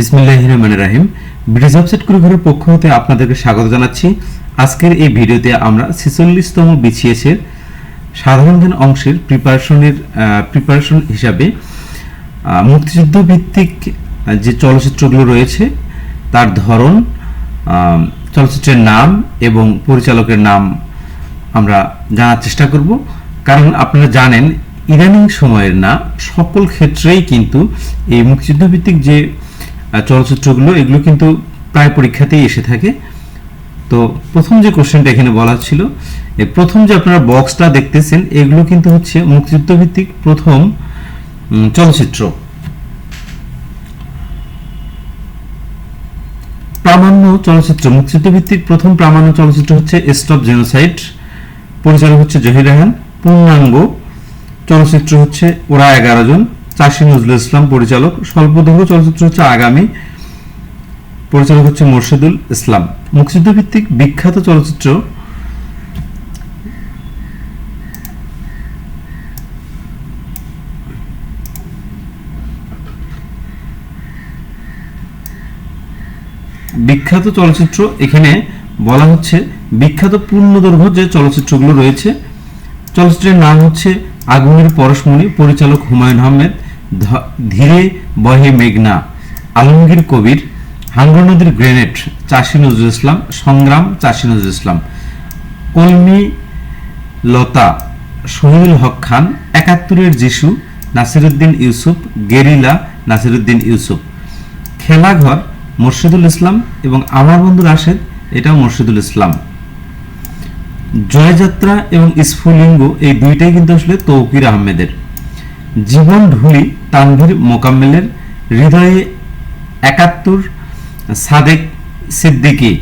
বিসমিল্লাহ রহমান রাহিম। ব্রিটিশ ওয়েবসাইট কুড়িঘরের পক্ষ হতে আপনাদেরকে স্বাগত জানাচ্ছি। আজকের এই ভিডিওতে আমরা ছেচল্লিশতম বিসিএসের সাধারণ জ্ঞান অংশের প্রিপারেশনের প্রিপারেশন হিসাবে মুক্তিযুদ্ধ ভিত্তিক যে চলচ্চিত্রগুলো রয়েছে, তার ধরন চলচ্চিত্রের নাম এবং পরিচালকের নাম আমরা জানার চেষ্টা করব। কারণ আপনারা জানেন, ইদানিং সময়ের না, সকল ক্ষেত্রেই কিন্তু এই মুক্তিযুদ্ধ ভিত্তিক যে চলচ্চিত্রগুলো, এগুলো কিন্তু প্রায় পরীক্ষাতেই এসে থাকে। তো প্রথম যে কোশ্চেনটা এখানে বলা ছিল প্রথম যে আপনারা বক্সটা দেখতেছেন, এগুলো কিন্তু হচ্ছে মুক্তিযুদ্ধ ভিত্তিক প্রথম চলচ্চিত্র। প্রামাণ্য চলচ্চিত্র মুক্তিযুদ্ধ ভিত্তিক প্রথম প্রামাণ্য চলচ্চিত্র হচ্ছে স্টপ জেনোসাইড পরিচালক হচ্ছে জহির রাহান পূর্ণাঙ্গ চলচ্চিত্র হচ্ছে ওরা এগারো জন। চাষি নজরুল ইসলাম, পরিচালক। স্বল্পদৈর্ঘ্য চলচ্চিত্র হচ্ছে আগামী। পরিচালক হচ্ছে মোর্শেদুল ইসলাম। মুক্তিযুদ্ধ ভিত্তিক বিখ্যাত চলচ্চিত্র। বিখ্যাত চলচ্চিত্র এখানে বলা হচ্ছে বিখ্যাত পূর্ণদৈর্ঘ্য যে চলচ্চিত্রগুলো রয়েছে। চলচ্চিত্রের নাম হচ্ছে আগুনের পরশমণি, পরিচালক হুমায়ুন আহমেদ। ধীরে বহে মেঘনা। আলমগীর কবির, হাঙ্গর নদীর গ্রেনেড, চাষি নজরুল ইসলাম, সংগ্রাম, চাষি নজরুল ইসলাম। কলমি লতা, শহীদুল হক খান, একাত্তরের যিশু, নাসিরুদ্দিন ইউসুফ, গেরিলা, নাসিরুদ্দিন ইউসুফ। খেলাঘর, মোর্শেদুল ইসলাম এবং আমার বন্ধু রাশেদ, এটাও মোর্শেদুল ইসলাম। জয়যাত্রা এবং স্ফুলিঙ্গ এই দুইটাই কিন্তু আসলে তৌকির আহমেদের। জীবন ঢুলি তানভীর মোকাম্মেলের হৃদয়ে একাত্তর সাদেক সিদ্দিকী।